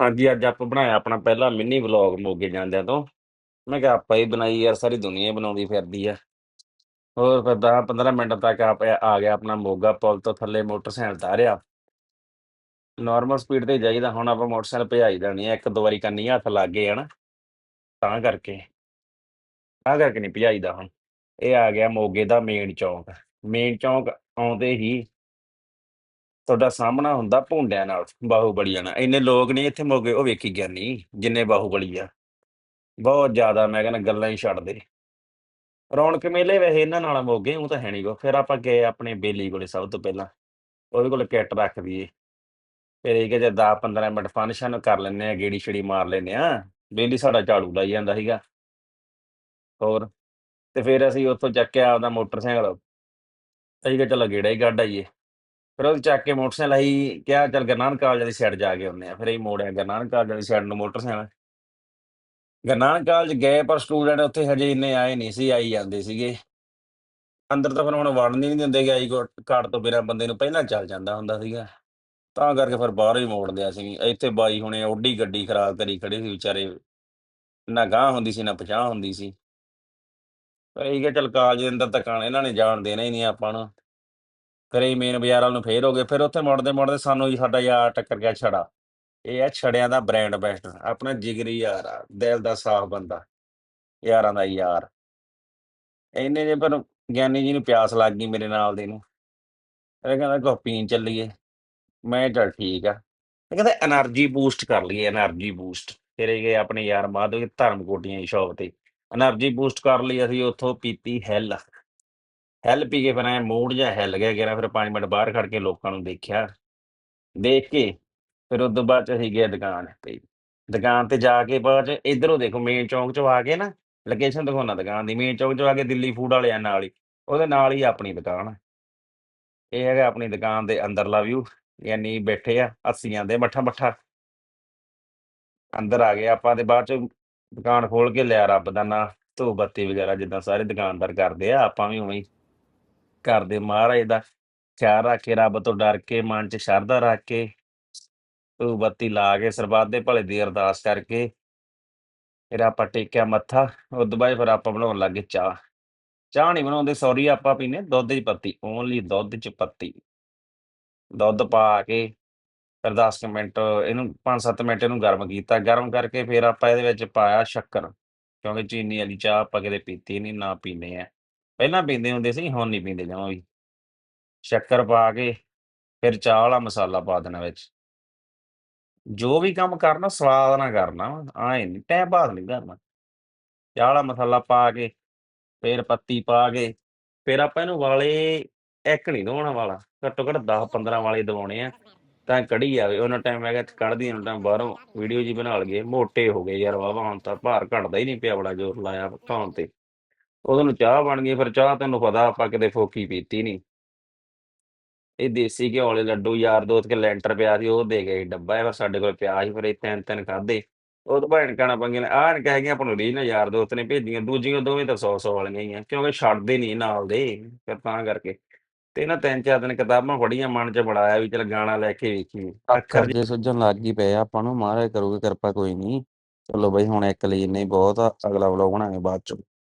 ਹਾਂਜੀ, ਅੱਜ ਆਪਾਂ ਬਣਾਇਆ ਆਪਣਾ ਪਹਿਲਾ ਮਿੰਨੀ ਵਲੌਗ ਮੋਗੇ ਜਾਂਦਿਆਂ ਤੋਂ। ਮੈਂ ਕਿਹਾ ਆਪਾਂ ਹੀ ਬਣਾਈ ਯਾਰ, ਸਾਰੀ ਦੁਨੀਆ ਹੀ ਬਣਾਉਂਦੀ ਫਿਰਦੀ ਆ। ਹੋਰ ਫਿਰ 10 15 ਮਿੰਟ ਤੱਕ ਆਪ ਆ ਗਿਆ ਆਪਣਾ ਮੋਗਾ ਪੁਲ ਤੋਂ ਥੱਲੇ ਮੋਟਰਸਾਈਕਲ ਤਾਰਿਆ। ਨਾਰਮਲ ਸਪੀਡ ਤੇ ਜਾਈਦਾ, ਹੁਣ ਆਪਾਂ ਮੋਟਰਸਾਈਕਲ ਭਜਾਈ ਭਜਾਈਦਾ ਨਹੀਂ, ਇੱਕ ਦੋ ਵਾਰੀ ਕੰਨੀ ਹੱਥ ਲੱਗ ਗਏ ਹਨ ਤਾਂ ਕਰਕੇ। ਤਾਂ ਕਰਕੇ ਨਹੀਂ ਭਜਾਈਦਾ ਹੁਣ। ਇਹ ਆ ਗਿਆ ਮੋਗੇ ਦਾ ਮੇਨ ਚੌਂਕ। ਮੇਨ ਚੌਂਕ ਆਉਂਦੇ ਹੀ ਤੁਹਾਡਾ ਸਾਹਮਣਾ ਹੁੰਦਾ ਭੁੰਡਿਆਂ ਨਾਲ, ਬਾਹੂਬਲੀਆਂ ਨਾਲ। ਇੰਨੇ ਲੋਕ ਨਹੀਂ ਇੱਥੇ ਮੋਗੇ, ਉਹ ਵੇਖੀ ਗਿਆ ਨਹੀਂ, ਜਿੰਨੇ ਬਾਹੂਬਲੀ ਆ। ਬਹੁਤ ਜ਼ਿਆਦਾ, ਮੈਂ ਕਹਿੰਦਾ ਗੱਲਾਂ ਹੀ ਛੱਡ ਦੇ। ਰੌਣਕ ਮੇਲੇ ਵੈਸੇ ਇਹਨਾਂ ਨਾਲ ਮੋਗੇ, ਉਹ ਤਾਂ ਹੈ ਨਹੀਂ ਕੋ। ਫਿਰ ਆਪਾਂ ਗਏ ਆਪਣੇ ਬੇਲੀ ਕੋਲੇ ਸਭ ਤੋਂ ਪਹਿਲਾਂ। ਉਹਦੇ ਕੋਲ ਕਿੱਟ ਰੱਖ ਦਈਏ। ਫਿਰ ਇਹ ਕਿ ਜੇ 10 15 ਮਿੰਟ ਫੰਕਸ਼ਨ ਕਰ ਲੈਂਦੇ ਆ ਗੇੜੀ ਛੜੀ ਮਾਰ ਲੈਂਦੇ ਆ ਬੇਲੀ ਸਾਡਾ ਝਾੜੂ ਲਾਈ ਜਾਂਦਾ ਸੀਗਾ। ਹੋਰ, ਤੇ ਫਿਰ ਅਸੀਂ ਉੱਥੋਂ ਚੱਕਿਆ ਆਪਦਾ ਮੋਟਰਸਾਈਕਲ। ਅਸੀਂ ਕਿ ਚਲੋ ਗੇੜਾ ਹੀ ਕੱਢ ਆਈਏ। ਫਿਰ ਉਹ ਚੱਕ ਕੇ ਮੋਟਰਸਾਈਕਲ ਅਸੀਂ ਕਿਹਾ, ਚੱਲ ਗੁਰਨਾਨਕ ਕਾਲਜ ਵਾਲੀ ਸਾਈਡ ਜਾ ਕੇ ਆਉਂਦੇ ਆ ਫਿਰ ਅਸੀਂ ਮੋੜਿਆ ਗੁਰਨਾਨਕ ਕਾਲਜ ਵਾਲੀ ਸਾਈਡ ਨੂੰ ਮੋਟਰਸਾਈਕਲ। ਗੁਰਨਾਨਕ ਕਾਲਜ ਗਏ, ਪਰ ਸਟੂਡੈਂਟ ਉੱਥੇ ਹਜੇ ਇੰਨੇ ਆਏ ਨਹੀਂ ਸੀ, ਆਈ ਜਾਂਦੇ ਸੀਗੇ। ਅੰਦਰ ਤਾਂ ਫਿਰ ਹੁਣ ਵੜਨ ਹੀ ਨਹੀਂ ਦਿੰਦੇ ਗਏ ਆਈ ਕਾਰਡ ਤੋਂ ਬਿਨਾਂ ਬੰਦੇ ਨੂੰ ਪਹਿਲਾਂ ਚੱਲ ਜਾਂਦਾ ਹੁੰਦਾ ਸੀਗਾ। ਤਾਂ ਕਰਕੇ ਫਿਰ ਬਾਹਰ ਹੀ ਮੋੜ ਲਿਆ ਸੀ। ਇੱਥੇ ਬਾਈ ਹੁਣੇ ਓਡੀ ਗੱਡੀ ਖਰਾਬ ਕਰੀ ਖੜੇ ਸੀ ਵਿਚਾਰੇ। ਨਾ ਗਾਂ ਹੁੰਦੀ ਸੀ, ਨਾ ਪਛਾਹ ਹੁੰਦੀ ਸੀ। ਪਰ ਇਹ ਕਿ ਚੱਲ ਕਾਲਜ ਦੇ ਅੰਦਰ ਤੱਕ ਆਣ ਇਹਨਾਂ ਨੇ ਜਾਣ ਦੇਣਾ ਹੀ ਨਹੀਂ ਆਪਾਂ ਨੂੰ। ਫਿਰ ਕਰੇ ਮੇਨ ਬਾਜ਼ਾਰ ਵਾਲ ਨੂੰ ਫੇਰ ਹੋ ਗਏ, ਫਿਰ ਉੱਥੇ ਮੁੜਦੇ ਮੁੜਦੇ ਸਾਨੂੰ ਹੀ ਸਾਡਾ ਯਾਰ ਟੱਕਰ ਗਿਆ ਛੜਾ। ਇਹ ਆ ਛੜਿਆਂ ਦਾ ਬ੍ਰਾਂਡ ਬੈਸਟ ਆਪਣਾ ਜਿਗਰੀ ਯਾਰ ਆ, ਦਿਲ ਦਾ ਸਾਫ਼ ਬੰਦਾ, ਯਾਰਾਂ ਦਾ ਯਾਰ। ਇੰਨੇ ਜੇ ਪਰ ਗਿਆਨੀ ਜੀ ਨੂੰ ਪਿਆਸ ਲੱਗ ਗਈ ਮੇਰੇ ਨਾਲ ਦੇ ਨੂੰ। ਇਹ ਕਹਿੰਦਾ ਕੋ ਪੀਣ ਚੱਲੀਏ। ਮੈਂ ਚੱਲ ਠੀਕ ਆ। ਇਹ ਕਹਿੰਦਾ એનર્ਜੀ ਬੂਸਟ ਕਰ ਲਈਏ એનર્ਜੀ ਬੂਸਟ ਫਿਰ ਇਹ ਗਏ ਆਪਣੇ ਯਾਰ ਮਾਧੋ ਧਰਮ ਕੋਟੀਆਂ ਦੀ ਸ਼ੌਪ ਤੇ। એનર્ਜੀ ਬੂਸਟ ਕਰ ਲਈ, ਅਸੀਂ ਉੱਥੋਂ ਪੀਤੀ ਹੈਲ ਹੈਲ ਪੀ ਕੇ ਫਿਰ ਐ ਮੂਡ ਜਿਹਾ ਹਿੱਲ ਗਿਆ ਗਿਆ ਫਿਰ 5 ਮਿੰਟ ਬਾਹਰ ਖੜ ਕੇ ਲੋਕਾਂ ਨੂੰ ਦੇਖਿਆ। ਦੇਖ ਕੇ, ਫਿਰ ਉਸ ਤੋਂ ਬਾਅਦ ਚ ਅਸੀਂ ਗਏ ਦੁਕਾਨ ਤੇ। ਦੁਕਾਨ ਤੇ ਜਾ ਕੇ ਬਾਅਦ ਚ ਇਧਰੋਂ ਦੇਖੋ ਮੇਨ ਚੌਂਕ ਚੋਂ ਆ ਕੇ ਨਾ ਲੋਕੇਸ਼ਨ ਦਿਖਾਉਣਾ ਦੁਕਾਨ ਦੀ। ਮੇਨ ਚੌਂਕ ਚੋਂ ਆ ਕੇ ਦਿੱਲੀ ਫੂਡ ਵਾਲੇ ਆ ਨਾਲ ਹੀ, ਉਹਦੇ ਨਾਲ ਹੀ ਆਪਣੀ ਦੁਕਾਨ ਆ। ਇਹ ਹੈਗਾ ਆਪਣੀ ਦੁਕਾਨ ਦੇ ਅੰਦਰਲਾ ਵਿਊ ਯਾਨੀ ਬੈਠੇ ਆ ਅੱਸੀਆਂ ਦੇ ਮੱਠਾ ਮੱਠਾ। ਅੰਦਰ ਆ ਗਏ ਆਪਾਂ ਤੇ ਬਾਅਦ ਚ ਦੁਕਾਨ ਖੋਲ ਕੇ ਲਿਆ ਰੱਬ ਦਾ ਨਾਂ ਧੂਪ ਬੱਤੀ ਵਗੈਰਾ ਜਿੱਦਾਂ ਸਾਰੇ ਦੁਕਾਨਦਾਰ ਕਰਦੇ ਆ, ਆਪਾਂ ਵੀ ਉਵੇਂ ਹੀ। ਘਰ ਦੇ ਮਹਾਰਾਜ ਦਾ ਖਿਆਲ ਰੱਖ ਕੇ, ਰੱਬ ਤੋਂ ਡਰ ਕੇ, ਮਨ ਚ ਸ਼ਰਧਾ ਰੱਖ ਕੇ ਧੂਪ ਬੱਤੀ ਲਾ ਕੇ, ਸਰਬੱਤ ਦੇ ਭਲੇ ਦੀ ਅਰਦਾਸ ਕਰਕੇ ਫਿਰ ਆਪਾਂ ਟੇਕਿਆ ਮੱਥਾ ਉਸ ਬਾਅਦ ਫਿਰ ਆਪਾਂ ਬਣਾਉਣ ਲੱਗੇ ਚਾਹ। ਚਾਹ ਨਹੀਂ ਬਣਾਉਂਦੇ ਸੌਰੀ ਆਪਾਂ ਪੀਨੇ ਦੁੱਧ 'ਚ ਪੱਤੀ ਓਨਲੀ ਦੁੱਧ 'ਚ ਪੱਤੀ। ਦੁੱਧ ਪਾ ਕੇ ਫਿਰ 10 ਕੁ ਮਿੰਟ ਇਹਨੂੰ 5-7 ਮਿੰਟ ਇਹਨੂੰ ਗਰਮ ਕੀਤਾ। ਗਰਮ ਕਰਕੇ ਫਿਰ ਆਪਾਂ ਇਹਦੇ ਵਿੱਚ ਪਾਇਆ ਸ਼ੱਕਰ, ਕਿਉਂਕਿ ਚੀਨੀ ਵਾਲੀ ਚਾਹ ਆਪਾਂ ਕਦੇ ਪੀਤੀ ਨਹੀਂ ਨਾ ਪੀਨੇ ਆ ਪਹਿਲਾਂ ਪੀਂਦੇ ਹੁੰਦੇ ਸੀ, ਹੁਣ ਨਹੀਂ ਪੀਂਦੇ ਜਮਾਂ ਵੀ। ਸ਼ੱਕਰ ਪਾ ਕੇ ਫਿਰ ਚਾਹ ਵਾਲਾ ਮਸਾਲਾ ਪਾ ਦੇਣਾ ਵਿੱਚ। ਜੋ ਵੀ ਕੰਮ ਕਰਨਾ, ਸਵਾਦ ਨਾਲ ਕਰਨਾ ਆਏ ਨਹੀਂ ਟਾਈਮ ਪਾਸ ਨਹੀਂ ਕਰਨਾ। ਚਾਹ ਵਾਲਾ ਮਸਾਲਾ ਪਾ ਕੇ, ਫਿਰ ਪੱਤੀ ਪਾ ਕੇ, ਫਿਰ ਆਪਾਂ ਇਹਨੂੰ ਵਾਲੇ ਇੱਕ ਨਹੀਂ ਦਵਾਉਣਾ ਵਾਲਾ, ਘੱਟੋ ਘੱਟ 10 15 ਵਾਲੇ ਦਵਾਉਣੇ ਆ, ਤਾਂ ਕੜੀ ਆਵੇ। ਉਹਨਾਂ ਟਾਈਮ ਮੈਂ ਕਿਹਾ ਕੱਢਦੀ ਉਹਨਾਂ ਟਾਈਮ ਬਾਹਰੋਂ ਵੀਡੀਓ ਜੀ ਬਣਾ ਲਈਏ। ਮੋਟੇ ਹੋ ਗਏ ਯਾਰ ਵਾਵਾ ਹੁਣ ਤਾਂ ਭਾਰ ਘਟਦਾ ਹੀ ਨਹੀਂ ਪਿਆ, ਬੜਾ ਜ਼ੋਰ ਲਾਇਆ ਧੌਣ ਤੇ। ਉਦੋਂ ਨੂੰ ਚਾਹ ਬਣ ਗਈ ਫਿਰ ਚਾਹ ਤੈਨੂੰ ਪਤਾ ਆਪਾਂ ਕਿਤੇ ਫੋਕੀ ਪੀਤੀ ਨਹੀਂ ਇਹ ਦੇਸੀ ਘਿਓ ਵਾਲੇ ਲੱਡੂ ਯਾਰ ਦੋਸਤ ਕੇ ਲੈਂਟਰ ਪਿਆ ਸੀ ਉਹ ਦੇ ਗਏ ਡੱਬਾ ਇਹ ਫਿਰ ਸਾਡੇ ਕੋਲ ਪਿਆ ਸੀ ਫਿਰ ਇਹ ਤਿੰਨ ਤਿੰਨ ਖਾਦੇ ਉਹ ਤੋਂ ਭੈਣ ਕਹਣਾ ਪੰਗੇ ਨੇ ਆਹ ਕਹਿ ਗਿਆ ਆਪਾਂ ਨੂੰ ਰੀ ਨਾ ਯਾਰ ਦੋਸਤ ਨੇ ਭੇਜੀਆਂ ਦੂਜੀਆਂ ਦੋਵੇਂ ਤਾਂ 100 100 ਵਾਲੀਆਂ ਹੀ ਆ ਕਿਉਂਕਿ ਛੱਡਦੇ ਨਹੀਂ ਨਾਲ ਦੇ ਫਿਰ ਤਾਂ ਕਰਕੇ। ਤੇ ਨਾ ਤਿੰਨ ਚਾਰ ਦਿਨ ਕਿਤਾਬਾਂ ਪੜ੍ਹੀਆਂ ਮਨ ਚ ਬੜਾਇਆ ਵੀ ਚਲ ਗਾਣਾ ਲੈ ਕੇ ਵੇਖੀ ਅੱਖਰ ਜੇ ਸੁਝਣ ਲੱਗ ਹੀ ਪਏ ਆ ਆਪਾਂ ਨੂੰ ਮਹਾਰਾਜ ਕਰੂਗੇ ਕਿਰਪਾ ਕੋਈ ਨਹੀਂ ਚਲੋ ਬਈ ਹੁਣ ਇੱਕ ਲਈ ਇੰਨੇ ਹੀ ਬਹੁਤ ਆ ਅਗਲਾ ਵਲੋਗ ਬਣਾਵਾਂਗੇ ਬਾਅਦ ਚ।